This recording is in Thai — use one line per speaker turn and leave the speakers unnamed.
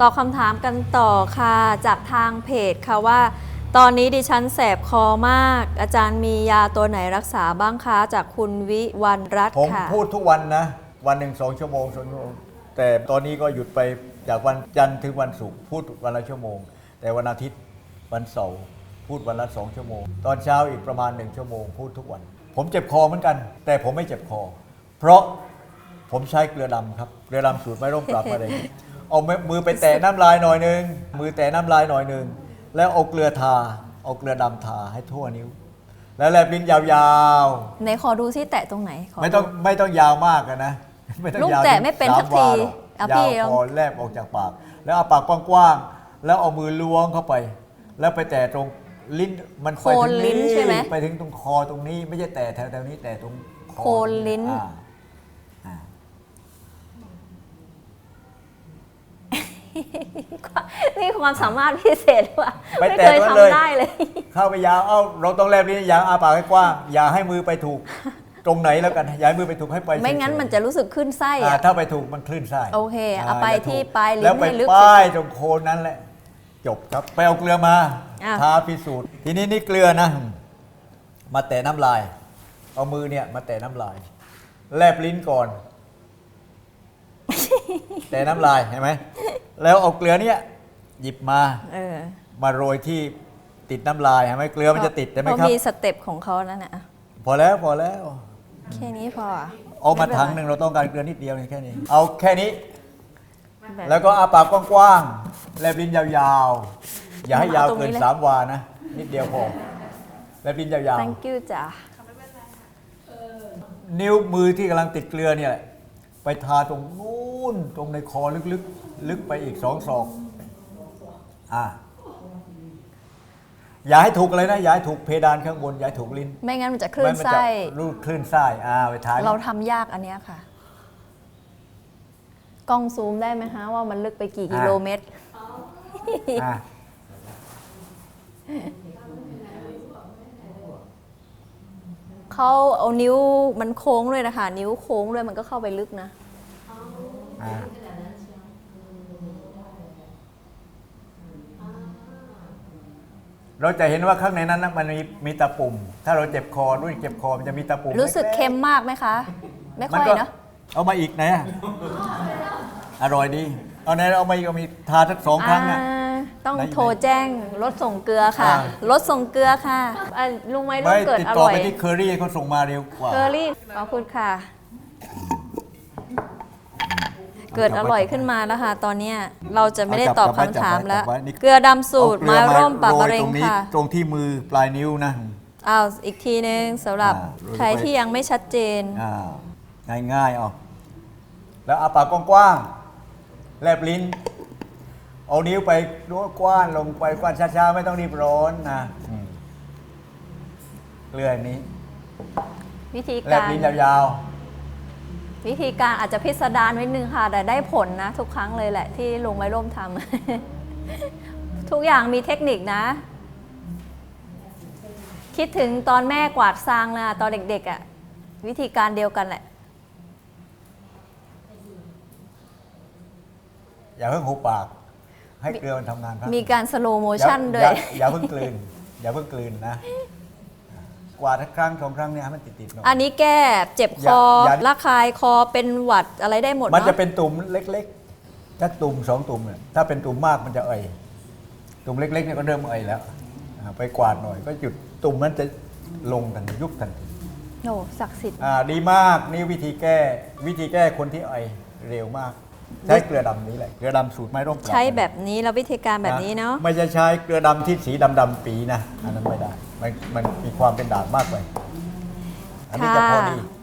ตอบคำถามกันต่อค่ะ จากทางเพจค่ะว่า ตอนนี้ดิฉันแสบคอมาก อาจารย์มียาตัวไหนรักษาบ้างคะจากคุณวิวันรัตน์
ผม
ค่ะ
พูดทุกวันนะ วันหนึ่งสองชั่วโมงสองชั่วโมง แต่ตอนนี้ก็หยุดไปจากวันจันทร์ถึงวันศุกร์พูดวันละชั่วโมง แต่วันอาทิตย์วันเสาร์พูดวันละสองชั่วโมง ตอนเช้าอีกประมาณหนึ่งชั่วโมง พูดทุกวัน ผมเจ็บคอเหมือนกัน แต่ผมไม่เจ็บคอ เพราะผมใช้เกลือดำครับเกลือดำสูตรไม่ร่มปรับมะเร็ง เอามือไปแตะน้ำลายหน่อยหนึ่งมือแตะน้ำลายหน่อยหนึ่งแล้วเอาเกลือทาเอาเกลือดำทาให้ทั่วนิ้ว แล้วแลบลิ้นยาวๆ
ในขอดูซิแตะตรงไหนข
ไม่ต้อง
ดู
ไม่ต้องยาวมากอะนะไม่ต้อง
ลูก
ยาว
แตะไม่เป็น
สา
สักที
วาหรอก
เอา
ยา
พี่
ว
ลอง
พอแลบออกจากปาก แล้วเอาปากกว้างๆแล้วเอามือล้วงเข้าไป แล้วไปแตะตรงลิ้นมันไป
โคน
ถึง
ลิ้นใช่ไหม
ไปถึงตรงคอตรงนี้ ไม่ใช่แตะแถวๆนี้แต่ตรงอ
โคนลิ้น
อ่าอ่า
นี่ความสามารถพิเศษว่ะ
ไป
ไม่
แตะ
เคย
มันเลย
ทำได้เลย
เข้าไปยาว เอ้า เราต้องแลบลิ้นยาวอาปากให้กว้าง อย่าให้มือไปถูก ตรงไหนแล้วกัน อย่าให้มือไปถูกให้ไป
ไม่งั้น
เฉยๆ
มันจะรู้สึกขึ้นไส้
อ่า
อะ
ถ้าไปถูกมันคลื่นไส้
โอเคเอาไป
ย่ถูก
ที่ปลายลิ้น
แล้วไป
ให้ลึก
ป้ายตรงโคนนั้นแหละ จบครับ ไปเอาเกลือมา
อะ
ทาพิสูจน์ ทีนี้นี่เกลือนะ มาแตะน้ำลาย เอามือเนี่ย มาแตะน้ำลาย แลบลิ้นก่อน แตะน้ำลายเห็นไหม แล้วเอาเกลือเนี่ยหยิบมา
เออ
มาโรยที่ติดน้ำลายเห็นไหมเกลือมันจะติดใช่ไหม
เขา
ครับ
มีสเต็ปของเขานั่นน่ะ
พอแล้วพอแล้ว
แค่นี้พออะ
เอามา
ไป็
ถัง
ไร
หนึ่งเราต้องการเกลือนิดเดียวแค่นี้ เอาแค่นี้
แบบ
แล้วก็อาปากกว้างๆแลบลิ้นยาวๆ อย่าให้ยาว
เอาตรง
เกิ
นี้
น
เลย
สามวานะ นิดเดียวพอแลบลิ้นยาว
thank you จ้ะ
ๆนิ้วมือที่กำลังติดเกลือเนี่ยแหละไปทาตรงนู้นตรงในคอลึกๆ ลึกไปอีกสองศอกอ่าอย่าให้ถูกอะไรนะอย่าให้ถูกเพดานข้างบนอย่าให้ถูกลิ้น
ไม่งั้นมันจะคลื่น
มัจะ
ไส้
รูดคลื่นไส้อ่าไปทา
เราทำยากอันเนี้ยค่ะ กล้องซูมได้ไหมคะว่ามันลึกไปกี่กิโลเมตร
อ่า
เขาเอานิ้วมันโค้งด้วยนะคะ นิ้วโค้งด้วยมันก็เข้าไปลึกนะ
อ่า เราจะเห็นว่าข้างในนั้นนะมันมีมีตะปุ่ม ถ้าเราเจ็บคอรู้สึกเจ็บคอมันจะมีตะปุ่ม
รู้สึก
ล็ๆ
เค็มมากไหมคะ ไม่
มั
ค่อย
ก็
เนอะ
เอามาอีกไหนอะอร่อยดี เอาไหนเอามาอีกเอามีทาสักสองครั้งอะ
อ่าต้อง
ไหน
โทรแจ้งรถส่งเกลือค่ะ
อ่า ร
ถส่งเกลือค่ะอะลุงไม้ลู
ไม่
กเกิด
ติด
อ
ต่อ
ร่อย
ไปที่เคอรี่เขาส่งมาเร็วกว่า
เกอรี่ขอบคุณค่ะ เกิดอร่อยขึ้นมาแล้วค่ะตอนเนี้ยเราจะไม่ได้ตอบคำถามแล้ว เกลือดำสูตร
เอา
ไม้
เกลือ
ร่มปราบมะ
โย
เร็ง
ตนี้
ค่ะ
ตรงที่มือปลายนิ้วนะ
อ้าวอีกทีนึงสำหรับ
อ่าโรย
ใครที่ยังไม่ชัดเจน
อ่าง่ายๆเอ๋อแล้วอาปากกว้างๆแลบลิ้น เอานิ้วไปล้วกว้านลงไปกว้านช้าๆ ไม่ต้องรีบร้อนนะอืมเลื่อยนี้
วิธี
แล
กา
บ
ร
ลิ้นยาว
วิธีการอาจจะพิสดารนิดนึงค่ะ แต่ได้ผลนะ ทุกครั้งเลยแหละที่ลุงไม้ร่มทำ ทุกอย่างมีเทคนิคนะ คิดถึงตอนแม่กวาดซางนะตอนเด็กๆอะ่ะ วิธีการเดียวกันแหละ
ๆอย่าเพิ่งหุบปาก ให้เกลือมันทำงานครับ
มีการสโลโม
อย่า
ชั่นด้ว
อยย่าอย่าเพิ่งกลืน อย่าเพิ่งกลืนนะ กว่าดครั้งสองครั้งเนี่ยให้มันติดๆหน่อย
อันนี้แก้เจ็บคอ
อย่าอย่า
ระคายคอเป็นหวัดอะไรได้หมด
มันจะ
เนาะ
เป็นตุ่มเล็กๆ ถ้าตุ่มสองตุ่มเนี่ยถ้าเป็นตุ่มมากมันจะเอ่ยตุ่มเล็กๆเนี่ยก็เริ่มเอ่ยแล้วอ่าไปกวาดหน่อย ก็หยุดตุ่มนั้นจะลงทันทียุบทันที
โอ้ศักดิ์สิทธิ์
อ่าดีมากนี่วิธีแก้วิธีแก้คนที่เอ่ยเร็วมาก ใช้เกลือดำนี้แหละเกลือดำสูตรไม้ร่มปรา
ใช้แบบนี้แล้ววิธีการแบบนี้เนาะ
ไม่จะใช้เกลือดำที่สีดำๆปีนะอันนั้นไม่ได้มันมันมีความเป็นด่างมากไปอันนี้จะพอดี
ค่ะ